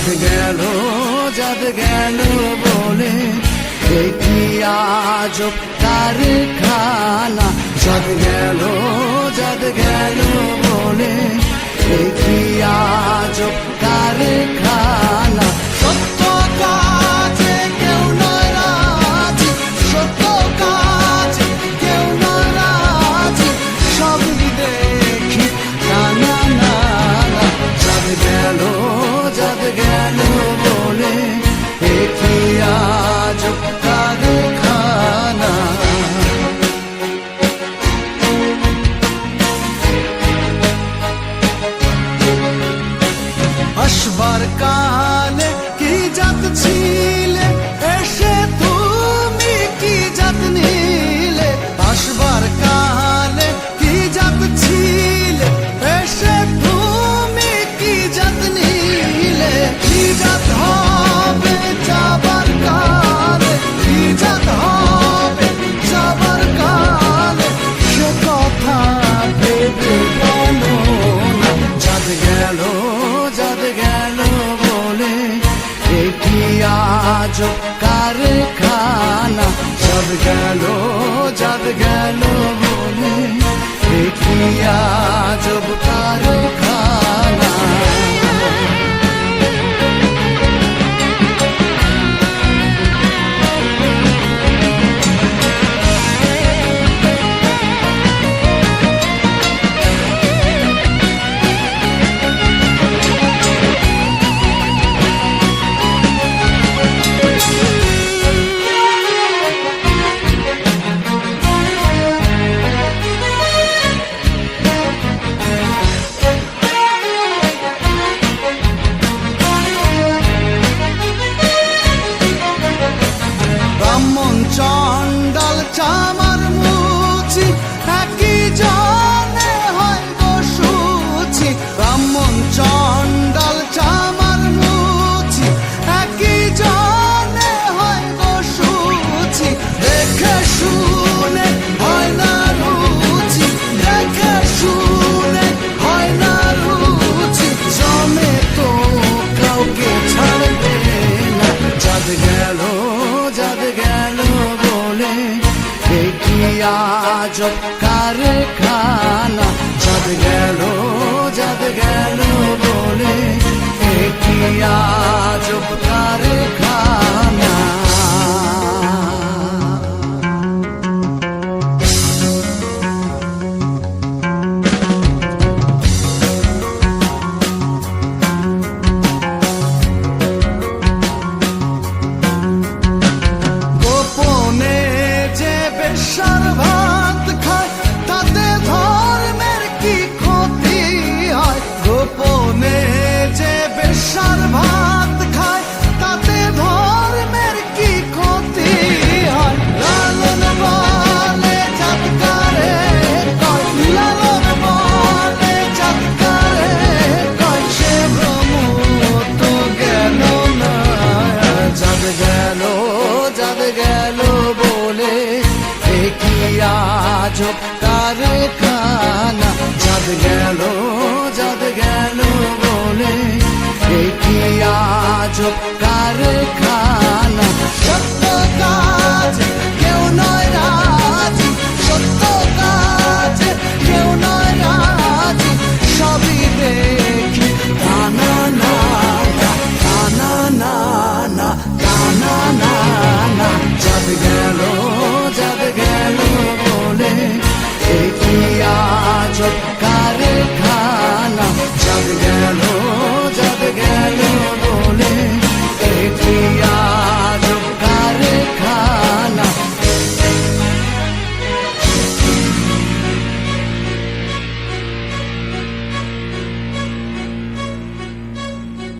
চাঁদ গেল চাঁদ গেল বলে দেখি আজ তার খানা চাঁদ গেল চাঁদ গেল বলে দেখি আজ তার খানা গেল বলে এটি আজ কারখানা সব গেল যাব গেল বলে এটি আজ আজব কারখানা সব গেল ঝোপকার কানা চাঁদ গেল যাদ গেল বলে কি আজ